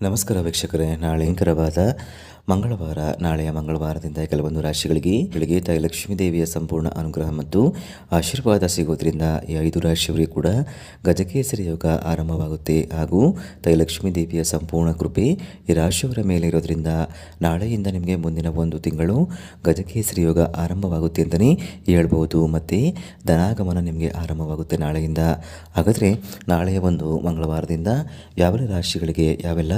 ನಮಸ್ಕಾರ ವೀಕ್ಷಕರೇ. ನಾಳೆ ಅಂಕರವಾದ ಮಂಗಳವಾರ, ನಾಳೆಯ ಮಂಗಳವಾರದಿಂದ ಕೆಲವೊಂದು ರಾಶಿಗಳಿಗೆ ಬೆಳಗ್ಗೆ ತಾಯಿ ಲಕ್ಷ್ಮೀ ದೇವಿಯ ಸಂಪೂರ್ಣ ಅನುಗ್ರಹ ಮತ್ತು ಆಶೀರ್ವಾದ ಸಿಗೋದ್ರಿಂದ ಈ ಐದು ರಾಶಿಯವರಿಗೆ ಕೂಡ ಗಜಕೇಸರಿ ಯೋಗ ಆರಂಭವಾಗುತ್ತೆ. ಹಾಗೂ ತಾಯಿ ಲಕ್ಷ್ಮೀ ದೇವಿಯ ಸಂಪೂರ್ಣ ಕೃಪೆ ಈ ರಾಶಿಯವರ ಮೇಲೆ ಇರೋದ್ರಿಂದ ನಾಳೆಯಿಂದ ನಿಮಗೆ ಮುಂದಿನ ಒಂದು ತಿಂಗಳು ಗಜಕೇಸರಿ ಯೋಗ ಆರಂಭವಾಗುತ್ತೆ ಅಂತಲೇ ಹೇಳ್ಬೋದು. ಮತ್ತು ಧನಾಗಮನ ನಿಮಗೆ ಆರಂಭವಾಗುತ್ತೆ ನಾಳೆಯಿಂದ. ಹಾಗಾದರೆ ನಾಳೆಯ ಒಂದು ಮಂಗಳವಾರದಿಂದ ಯಾವೆಲ್ಲ ರಾಶಿಗಳಿಗೆ ಯಾವೆಲ್ಲ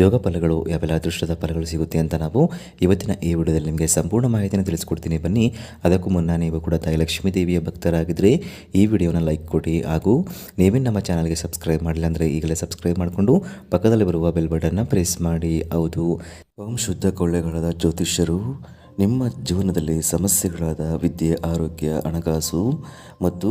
ಯೋಗ ಫಲಗಳು ಯಾವೆಲ್ಲ ಅದೃಷ್ಟದ ಫಲಗಳು ಸಿಗುತ್ತೆ ಅಂತ ನಾವು ಇವತ್ತಿನ ಈ ವಿಡಿಯೋದಲ್ಲಿ ನಿಮಗೆ ಸಂಪೂರ್ಣ ಮಾಹಿತಿಯನ್ನು ತಿಳಿಸ್ಕೊಡ್ತೀನಿ. ಬನ್ನಿ, ಅದಕ್ಕೂ ಮುನ್ನ ನೀವು ಕೂಡ ತಾಯಿ ಲಕ್ಷ್ಮೀ ದೇವಿಯ ಭಕ್ತರಾಗಿದ್ದರೆ ಈ ವಿಡಿಯೋನ ಲೈಕ್ ಕೊಡಿ ಹಾಗೂ ನೀವೇ ನಮ್ಮ ಚಾನಲ್ಗೆ ಸಬ್ಸ್ಕ್ರೈಬ್ ಮಾಡಿಲ್ಲ ಅಂದರೆ ಈಗಲೇ ಸಬ್ಸ್ಕ್ರೈಬ್ ಮಾಡಿಕೊಂಡು ಪಕ್ಕದಲ್ಲಿ ಬರುವ ಬೆಲ್ ಬಟನ್ನ ಪ್ರೆಸ್ ಮಾಡಿ. ಹೌದು. ಓಂ ಶುದ್ಧ ಕೊಳ್ಳೆಗಳಾದ ಜ್ಯೋತಿಷ್ಯರು, ನಿಮ್ಮ ಜೀವನದಲ್ಲಿ ಸಮಸ್ಯೆಗಳಾದ ವಿದ್ಯೆ, ಆರೋಗ್ಯ, ಹಣಕಾಸು ಮತ್ತು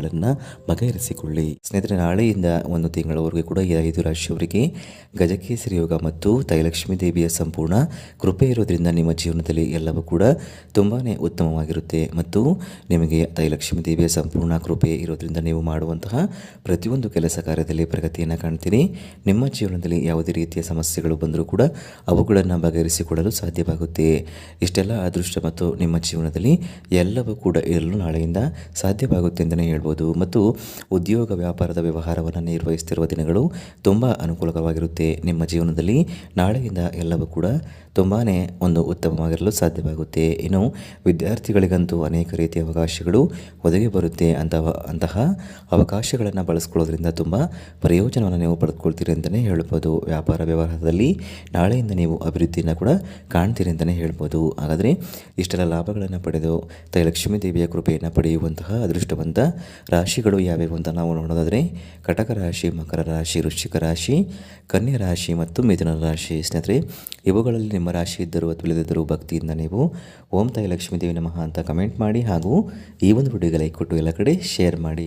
ಸಮಸ್ಯೆಗಳನ್ನು ಬಗೆಹರಿಸಿಕೊಳ್ಳಿ. ಸ್ನೇಹಿತರೆ, ನಾಳೆಯಿಂದ ಒಂದು ತಿಂಗಳವರೆಗೆ ಕೂಡ ಈ ಐದು ರಾಶಿಯವರಿಗೆ ಗಜಕೇಸರಿ ಯೋಗ ಮತ್ತು ತೈಲಕ್ಷ್ಮಿ ದೇವಿಯ ಸಂಪೂರ್ಣ ಕೃಪೆ ಇರೋದ್ರಿಂದ ನಿಮ್ಮ ಜೀವನದಲ್ಲಿ ಎಲ್ಲವೂ ಕೂಡ ತುಂಬಾ ಉತ್ತಮವಾಗಿರುತ್ತೆ ಮತ್ತು ನಿಮಗೆ ತೈಲಕ್ಷ್ಮಿ ದೇವಿಯ ಸಂಪೂರ್ಣ ಕೃಪೆ ಇರೋದ್ರಿಂದ ನೀವು ಮಾಡುವಂತಹ ಪ್ರತಿಯೊಂದು ಕೆಲಸ ಕಾರ್ಯದಲ್ಲಿ ಪ್ರಗತಿಯನ್ನು ಕಾಣ್ತೀರಿ. ನಿಮ್ಮ ಜೀವನದಲ್ಲಿ ಯಾವುದೇ ರೀತಿಯ ಸಮಸ್ಯೆಗಳು ಬಂದರೂ ಕೂಡ ಅವುಗಳನ್ನು ಬಗೆಹರಿಸಿಕೊಳ್ಳಲು ಸಾಧ್ಯವಾಗುತ್ತೆ. ಇಷ್ಟೆಲ್ಲ ಅದೃಷ್ಟ ಮತ್ತು ನಿಮ್ಮ ಜೀವನದಲ್ಲಿ ಎಲ್ಲವೂ ಕೂಡ ಇರಲು ನಾಳೆಯಿಂದ ಸಾಧ್ಯವಾಗುತ್ತೆ ಅಂತಲೇ ಹೇಳ್ಬೋದು. ಮತ್ತು ಉದ್ಯೋಗ ವ್ಯಾಪಾರದ ವ್ಯವಹಾರವನ್ನು ನಿರ್ವಹಿಸುತ್ತಿರುವ ದಿನಗಳು ತುಂಬ ಅನುಕೂಲಕರವಾಗಿರುತ್ತೆ ನಿಮ್ಮ ಜೀವನದಲ್ಲಿ. ನಾಳೆಯಿಂದ ಎಲ್ಲವೂ ಕೂಡ ತುಂಬಾ ಒಂದು ಉತ್ತಮವಾಗಿರಲು ಸಾಧ್ಯವಾಗುತ್ತೆ. ಇನ್ನು ವಿದ್ಯಾರ್ಥಿಗಳಿಗಂತೂ ಅನೇಕ ರೀತಿಯ ಅವಕಾಶಗಳು ಒದಗಿ ಬರುತ್ತೆ ಅಂತಹ ಅಂತಹ ಅವಕಾಶಗಳನ್ನು ಬಳಸ್ಕೊಳ್ಳೋದ್ರಿಂದ ತುಂಬ ಪ್ರಯೋಜನವನ್ನು ನೀವು ಪಡೆದುಕೊಳ್ತೀರಿ ಅಂತಲೇ ಹೇಳ್ಬೋದು. ವ್ಯಾಪಾರ ವ್ಯವಹಾರದಲ್ಲಿ ನಾಳೆಯಿಂದ ನೀವು ಅಭಿವೃದ್ಧಿಯನ್ನು ಕೂಡ ಕಾಣ್ತೀರಿ ಅಂತಲೇ ಹೇಳ್ಬೋದು. ಹಾಗಾದರೆ ಇಷ್ಟೆಲ್ಲ ಲಾಭಗಳನ್ನು ಪಡೆದು ತೈಲಕ್ಷ್ಮೀ ಲಕ್ಷ್ಮೀ ದೇವಿಯ ಕೃಪೆಯನ್ನು ಪಡೆಯುವಂತಹ ಅದೃಷ್ಟವಂತ ರಾಶಿಗಳು ಯಾವ್ಯಾವು ಅಂತ ನಾವು ನೋಡೋದಾದರೆ ಕಟಕ ರಾಶಿ, ಮಕರ ರಾಶಿ, ವೃಶ್ಚಿಕ ರಾಶಿ, ಕನ್ಯಾ ರಾಶಿ ಮತ್ತು ಮಿಥುನ ರಾಶಿ. ಸ್ನೇಹಿತರೆ, ಇವುಗಳಲ್ಲಿ ನಿಮ್ಮ ರಾಶಿ ಇದ್ದರೂ ಇಲ್ಲದಿದ್ದರೂ ಭಕ್ತಿಯಿಂದ ನೀವು ಓಂ ತಾಯಿ ಲಕ್ಷ್ಮೀ ದೇವಿ ನಮಃ ಅಂತ ಕಮೆಂಟ್ ಮಾಡಿ ಹಾಗೂ ಈ ಒಂದು ವಿಡಿಯೋಗೆ ಲೈಕ್ ಕೊಟ್ಟು ಎಲ್ಲ ಕಡೆ ಶೇರ್ ಮಾಡಿ.